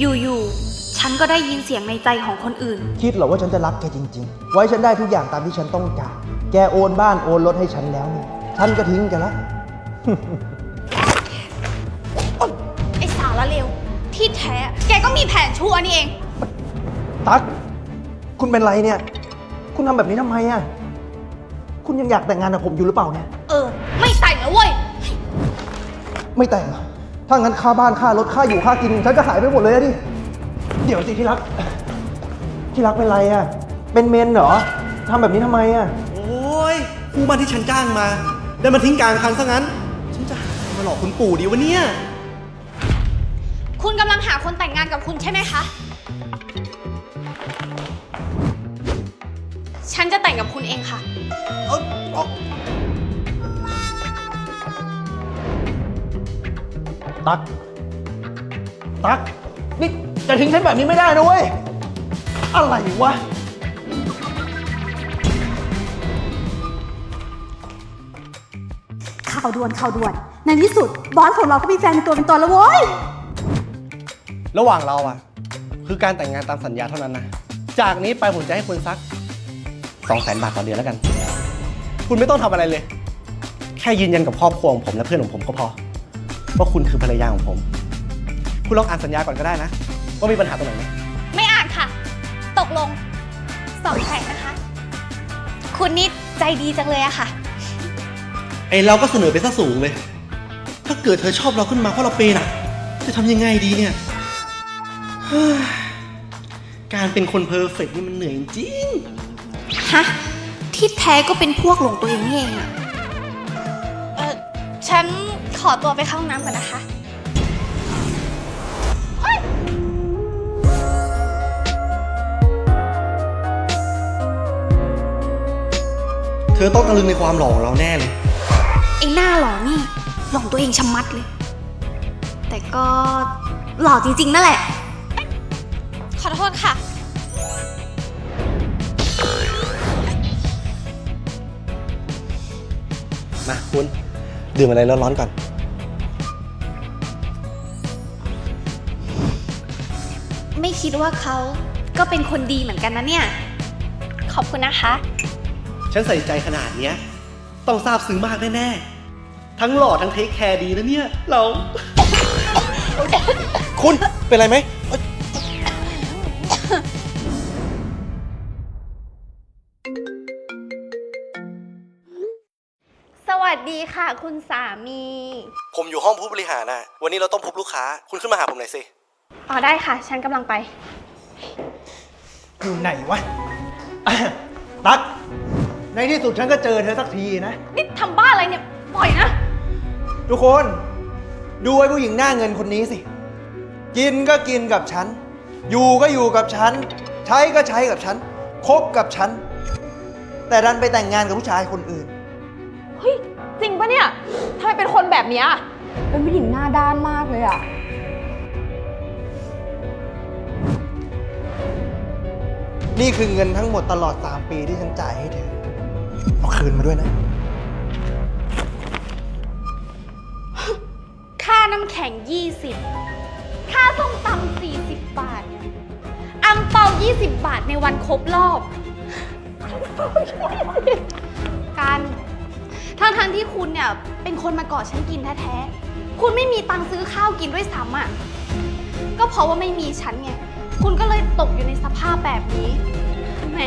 อยู่ๆ ฉันก็ได้ยินเสียงในใจของคนอื่น คิดเหรอว่าฉันจะรักแกจริง ๆ ไว้ฉันได้ทุกอย่างตามที่ฉันต้องการ แกโอนบ้านโอนรถให้ฉันแล้วนี่ฉันก็ทิ้งแกแล้ว ไอ้สารเลวที่แท้ แกก็มีแผนชั่วนี่เอง ตั๊ก คุณเป็นไรเนี่ย คุณทำแบบนี้ทำไมอะ คุณยังอยากแต่งงานกับผมอยู่หรือเปล่าเนี่ย เออ ไม่แต่งแล้วเว้ย ไม่แต่งเหรอ ถ้างั้นค่าบ้านค่ารถค่าอยู่ค่ากินฉันก็หายไปหมดเลยอะดิ เดี๋ยวสิที่รัก ที่รักเป็นไรอะเป็นเมนเหรอทำแบบนี้ทำไมอะโอ้ยคู่บ้านที่ฉันจ้างมาได้มาทิ้งกลางคันซะงั้น ฉันจะหาใครมาหลอกคุณปู่ดีวะเนี่ย คุณกำลังหาคนแต่งงานกับคุณใช่ไหมคะ ฉันจะแต่งกับคุณเองค่ะ เอาเอา ตั๊กตั๊กนี่จะทิ้งฉันแบบนี้ไม่ได้นะเว้ย อะไรวะ ข่าวด่วนข่าวด่วน ในที่สุดบอสของเราก็มีแฟนเป็นตัวเป็นตนแล้วโว้ย ระหว่างเราอะคือการแต่งงานตามสัญญาเท่านั้นนะ จากนี้ไปผมจะให้คุณสัก2 0 0 0 0 0 บาทต่อเดือนแล้วกัน คุณไม่ต้องทำอะไรเลย แค่ยืนยันกับครอบครัวของผมและเพื่อนของผมก็พอ ว่าคุณคือภรรยาของผม คุณลองอ่านสัญญาก่อนก็ได้นะ ว่ามีปัญหาตรงไหนไหมไม่อ่านค่ะ ตกลงสองแผงนะคะ คุณนี่ใจดีจังเลยอะค่ะ ไอเราก็เสนอไปซะสูงเลย ถ้าเกิดเธอชอบเราขึ้นมาเพราะเราเปย์น่ะ จะทำยังไงดีเนี่ยเฮ้ยการเป็นคนเพอร์เฟกต์นี่มันเหนื่อยจริง ฮะ ที่แท้ก็เป็นพวกหลงตัวเองนี่เองอะเออฉัน ขอตัวไปเข้าห้องน้ำก่อนนะคะ เธอต้องตะลึงในความหล่อของเราแน่เลย ไอ้หน้าหล่อนี่หลงตัวเองชะมัดเลย แต่ก็หล่อจริงๆนั่นแหละ ขอโทษค่ะ มาคุณ ดื่มอะไรร้อนๆก่อน คิดว่าเขาก็เป็นคนดีเหมือนกันนะเนี่ย ขอบคุณนะคะ ฉันใส่ใจขนาดเนี้ย ต้องซาบซึ้งมากแน่ๆ ทั้งหล่อทั้งเทคแคร์ดีนะเนี่ย เรา คุณเป็นไรไหมเอ้ยสวัสดีค่ะ คุณสามี ผมอยู่ห้องผู้บริหารน่ะวันนี้เราต้องพบลูกค้า คุณขึ้นมาหาผมหน่อยสิ อ๋อได้ค่ะ ฉันกำลังไป อยู่ไหนวะ ตั๊กในที่สุดฉันก็เจอเธอสักทีนะ นี่ทำบ้าอะไรเนี่ย ปล่อยนะ ทุกคน ดูไอ้ผู้หญิงหน้าเงินคนนี้สิ กินก็กินกับฉัน อยู่ก็อยู่กับฉัน ใช้ก็ใช้กับฉัน คบกับฉัน แต่ดันไปแต่งงานกับผู้ชายคนอื่น เฮ้ย จริงปะเนี่ยทำไมเป็นคนแบบเนี้ย เป็นผู้หญิงหน้าด้านมากเลยอะ นี่คือเงินทั้งหมดตลอด 3 ปีที่ฉันจ่ายให้เธอ เอาคืนมาด้วยนะ ค่าน้ำแข็ง 20 ค่าส้มตำ40 บาท อังเปา 20 บาทในวันครบรอบ การทั้งทางๆที่คุณเนี่ย เป็นคนมาก่อฉันกินแท้ๆ คุณไม่มีตังค์ซื้อข้าวกินด้วยซ้ำอะ ก็เพราะว่าไม่มีฉันไง คุณก็เลยตกอยู่ในสภาพแบบนี้ แหม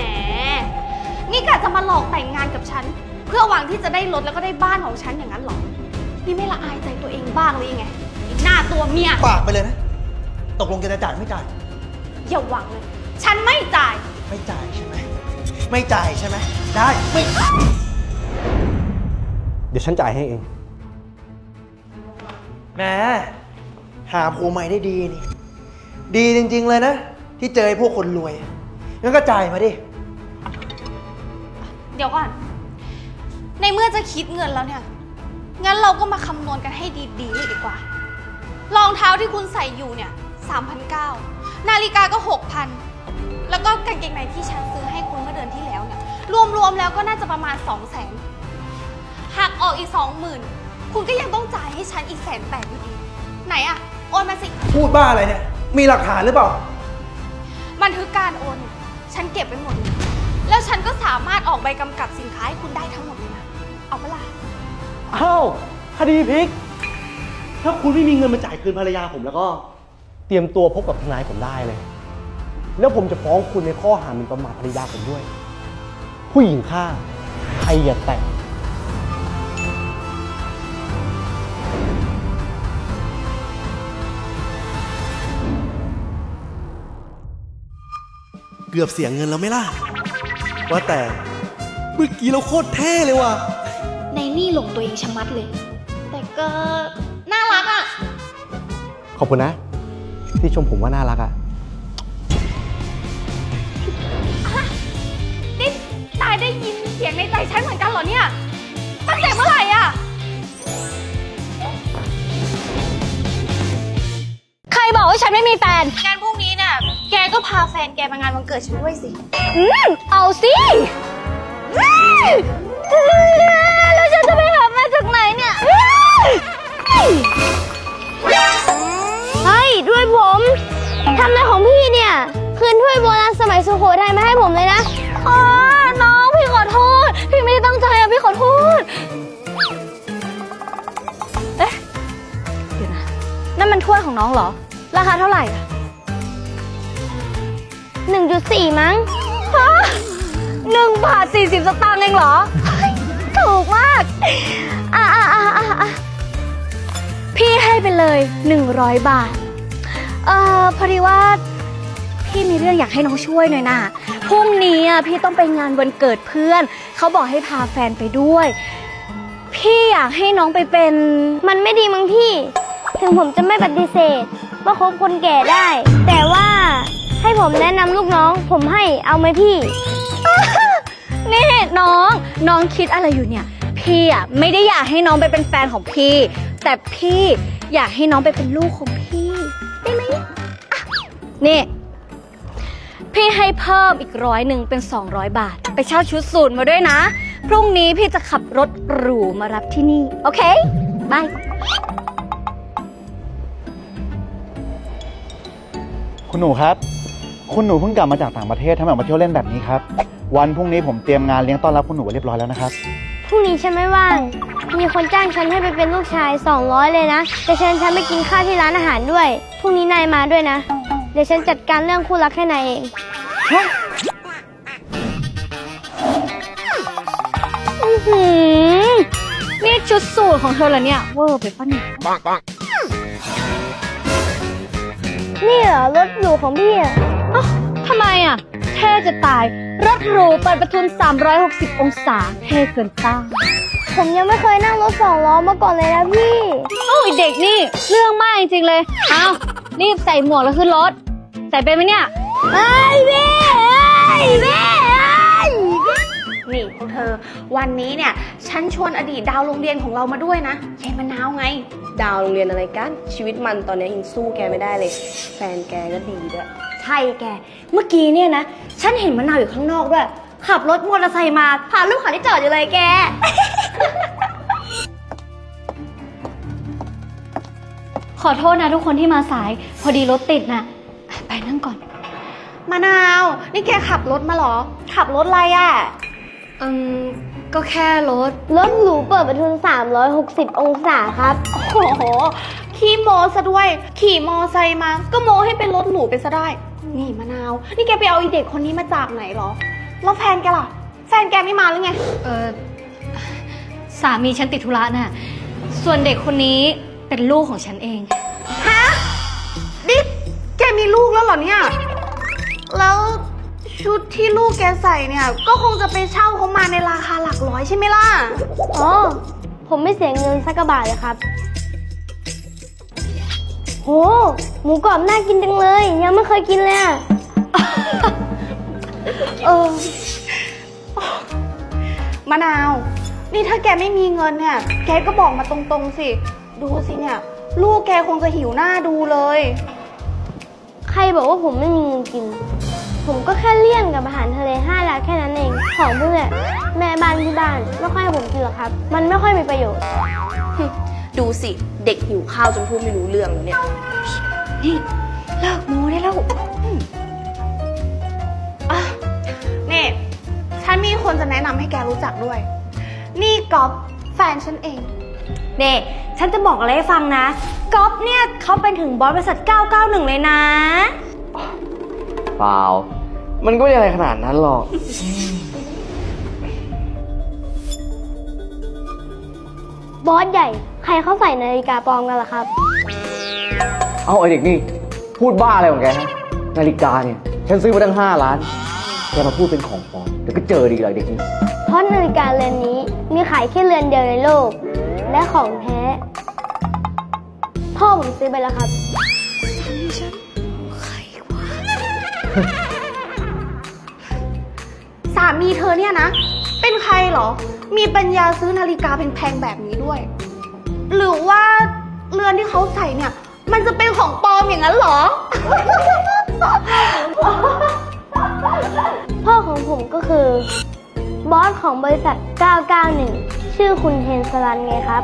นี่กะจะมาหลอกแต่งงานกับฉัน เพื่อหวังที่จะได้รถแล้วก็ได้บ้านของฉันอย่างนั้นเหรอ นี่ไม่ละอายใจตัวเองบ้างเลยยังไงไอ้หน้าตัวเมีย ปากไปเลยนะ ตกลงแกจะจ่ายไม่จ่าย อย่าหวังเลย ฉันไม่จ่าย ไม่จ่ายใช่ไหม ไม่จ่ายใช่ไหม ได้ ไม่ เดี๋ยวฉันจ่ายให้เอง แหม หาผัวใหม่ได้ดีนี่ ดีจริง ๆ เลยนะ ที่เจอไอ้พวกคนรวยงั้นก็จ่ายมาดิ เดี๋ยวก่อน ในเมื่อจะคิดเงินแล้วเนี่ย งั้นเราก็มาคำนวณกันให้ดีๆเลยดีกว่า รองเท้าที่คุณใส่อยู่เนี่ย3,900นาฬิกาก็ 6,000 แล้วก็กางเกงในที่ฉันซื้อให้คุณเมื่อเดือนที่แล้วเนี่ย รวมๆแล้วก็น่าจะประมาณ 200,000หักออกอีก 20,000 คุณก็ยังต้องจ่ายให้ฉันอีกแสนแปดอยู่ดี ไหนอะโอนมาสิ พูดบ้าอะไรเนี่ย มีหลักฐานหรือเปล่า บันทึกการโอนเนี่ยฉันเก็บไว้หมดเลยแล้วฉันก็สามารถออกใบกำกับสินค้าให้คุณได้ทั้งหมดเลยนะ เอาเปะล่า อ้าวคดีพลิก ถ้าคุณไม่มีเงินมาจ่ายคืนภรรยาผมแล้วก็ เตรียมตัวพบกับทนายผมได้เลย แล้วผมจะฟ้องคุณในข้อหาหมิ่นประมาทภรรยาผมด้วย ผู้หญิงฆ่าใครอย่าแตะ เกือบเสียเงินแล้วไหม่ล่ะ ว่าแต่เมื่อกี้เราโคตรเท่เลยว่ะ ในนี่หลงตัวเองชะมัดเลย แต่ก็น่ารักอะ ขอบคุณนะ ที่ชมผมว่าน่ารักอะนี่นายได้ยินเสียงในใจฉันเหมือนกันเหรอเนี่ย ตั้งแต่เมื่อไหร่อะ ใครบอกว่าฉันไม่มีแฟนงานพรุ่งนี้เนี่ยแก็พาแฟนแกมางานวันเกิดฉันด้วยสิ อืมเอาสิแล้วฉันจะไปหามาจากไหนเนี่ยเฮ้ยด้วยผมทำอะไรของพี่เนี่ยคืนถ้วยโบราณสมัยสุโขทัยมาให้ผมเลยนะอ๋อน้องพี่ขอโทษ พี่ไม่ได้ตั้งใจอะพี่ขอโทษ เอ๊ะเดี๋ยวนะนั่นมันถ้วยของน้องเหรอ ราคาเท่าไหร่อะ 1.4 มั้ง ฮะหนึ่งบาทสี่สิบสตางค์เองเหรอเฮ้ยถูกมาก อะอะอะอะอะพี่ให้ไปเลย 100 บาท เอ่อพอดีว่า พี่มีเรื่องอยากให้น้องช่วยหน่อยนะพรุ่งนี้อะพี่ต้องไปงานวันเกิดเพื่อน เขาบอกให้พาแฟนไปด้วย พี่อยากให้น้องไปเป็น มันไม่ดีมั้งพี่ ถึงผมจะไม่ปฏิเสธ ว่าคบคนแก่ได้ แต่ว่า ให้ผมแนะนำลูกน้อง ผมให้เอาไหมพี่ นี่น้องน้องคิดอะไรอยู่เนี่ย พี่อะไม่ได้อยากให้น้องไปเป็นแฟนของพี่ แต่พี่อยากให้น้องไปเป็นลูกของพี่ ได้ไหมอะนี่พี่ให้เพิ่มอีกร้อยหนึ่งเป็น 200 บาท ไปเช่าชุดสูทมาด้วยนะ พรุ่งนี้พี่จะขับรถหรูมารับที่นี่ โอเคบายคุณหนูครับ คุณหนูเพิ่งกลับมาจากต่างประเทศทำไมออกมาเที่ยวเล่นแบบนี้ครับ วันพรุ่งนี้ผมเตรียมงานเลี้ยงต้อนรับคุณหนูไว้เรียบร้อยแล้วนะครับ พรุ่งนี้ฉันไม่ว่าง มีคนจ้างฉันให้ไปเป็นลูกชาย 200 เลยนะแต่ฉันฉันไปกินข้าวที่ร้านอาหารด้วย พรุ่งนี้นายมาด้วยนะ เดี๋ยวฉันจัดการเรื่องคู่รักให้นายเอง อื้อหือนี่ชุดสูทของเธอเหรอเนี่ยเวอร์ไปปะเนี่ยนี่เหรอรถหรูของพี่อะเอ้า ทำไมอะ เท่จะตายรถหรูเปิดประทุน 360 องศา เท่เกินต้านผมยังไม่เคยนั่งรถสองล้อมาก่อนเลยนะพี่โอ้ยเด็กนี่ เรื่องมากจริงๆเลย เอารีบใส่หมวกแล้วขึ้นรถ ใส่เป็นไหมเนี่ยเอ้ยแม่เอ้ยแม่เอ้ยนี่พวกเธอ วันนี้เนี่ย ฉันชวนอดีตดาวโรงเรียนของเรามาด้วยนะยายมะนาวไง ดาวโรงเรียนอะไรกัน ชีวิตมันตอนนี้ยังสู้แกไม่ได้เลย แฟนแกก็ดีด้วยใช่แก เมื่อกี้เนี่ยนะ ฉันเห็นมะนาวอยู่ข้างนอกด้วย ขับรถมอเตอร์ไซค์มา พาลูกขับที่จอดอยู่เลยแก ขอโทษนะทุกคนที่มาสาย พอดีรถติดนะไปนั่งก่อน มะนาว นี่แกขับรถมาเหรอ ขับรถอะไรอะ่ะอืมก็แค่รถ รถหรูเปิดประทุน 360 องศาครับ โอ้โห ขี่โมซะด้วย ขี่มอไซค์มา ก็โมให้เป็นรถหรูไปซะได้ นี่มะนาว นี่แกไปเอาไอีเด็กคนนี้มาจากไหนเหรอ แล้วแฟนแกล่ะ แฟนแกไม่มาหรือไง เออสามีฉันติดธุระน่ะ ส่วนเด็กคนนี้เป็นลูกของฉันเอง ฮะ นี่แกมีลูกแล้วเหรอเนี่ย แล้วชุดที่ลูกแกใส่เนี่ย ก็คงจะไปเช่าเขามาในราคาหลักร้อยใช่ไหมล่ะ อ๋อ ผมไม่เสียเงินสักกระบาทเลยครับ โหหมูกรอบน่ากินจังเลย ยังไม่เคยกินเลยอะเออมะนาว นี่ถ้าแกไม่มีเงินเนี่ย แกก็บอกมาตรงๆสิ ดูสิเนี่ย ลูกแกคงจะหิวหน้าดูเลย ใครบอกว่าผมไม่มีเงินกิน ผมก็แค่เลี่ยนกับอาหารทะเลห้าดาวแค่นั้นเอง ของพวกเนี่ยแม่บ้านที่บ้าน ไม่ค่อยให้ผมกินหรอกครับ มันไม่ค่อยมีประโยชน์ ดูสิเด็กหิวข้าวจนพูดไม่รู้เรื่องแล้วเนี่ย นี่เลิกโม้ได้แล้วอะนี่ ฉันมีคนจะแนะนำให้แกรู้จักด้วย นี่ก๊อฟแฟนฉันเองเด็ฉันจะบอกอะไรให้ฟังนะก๊อฟเนี่ยเขาเป็นถึงบอสบริษัท 991 เลยนะ เปล่า มันก็ไม่ได้อะไรขนาดนั้นหรอก บอสใหญ่ ใครเขาใส่นาฬิกาปลอมกันล่ะครับ เอาไอเด็กนี่ พูดบ้าอะไรของแกฮะนาฬิกาเนี่ย ฉันซื้อมาตั้งห้าล้าน แกมาพูดเป็นของปลอมเดี๋ยวก็เจอดีเลยเด็กนี่ เพราะนาฬิกาเรือนนี้มีขายแค่เรือนเดียวในโลก และของแท้ พ่อผมซื้อไปแล้วครับ สามีเธอเนี่ยนะ เป็นใครเหรอ มีปัญญาซื้อนาฬิกาแพงๆแบบนี้ด้วย หรือว่าเรือนที่เขาใส่เนี่ย มันจะเป็นของปลอมอย่างนั้นเหรอ พ่อของผมก็คือบอสของบริษัท 991 ชื่อคุณเฮนสลันไงครับ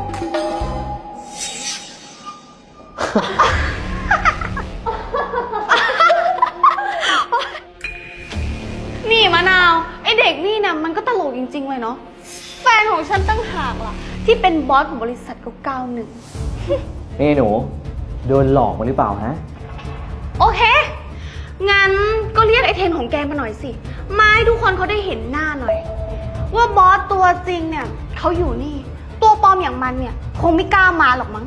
ไอเด็กนี่เนี่ยมันก็ตลกจริง ๆ เลยเนาะ แฟนของฉันตั้งหากล่ะ ที่เป็นบอสของบริษัทก็91นี่หนู โดนหลอกมาหรือเปล่าฮะ โอเค งั้นก็เรียกไอเทนของแกมาหน่อยสิ มาให้ทุกคนเขาได้เห็นหน้าหน่อย ว่าบอสตัวจริงเนี่ยเขาอยู่นี่ ตัวปลอมอย่างมันเนี่ย คงไม่กล้ามาหรอกมั้ง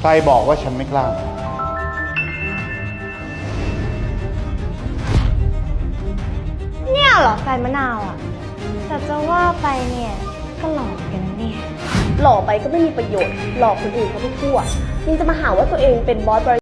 ใครบอกว่าฉันไม่กล้า เหรอแฟนมะนาวอะ แต่จะว่าไปเนี่ยก็หลอกกันนะเนี่ย หล่อไปก็ไม่มีประโยชน์ หลอกคนอื่นเขาไปทั่วยังจะมาหาว่าตัวเองเป็นบอสบริ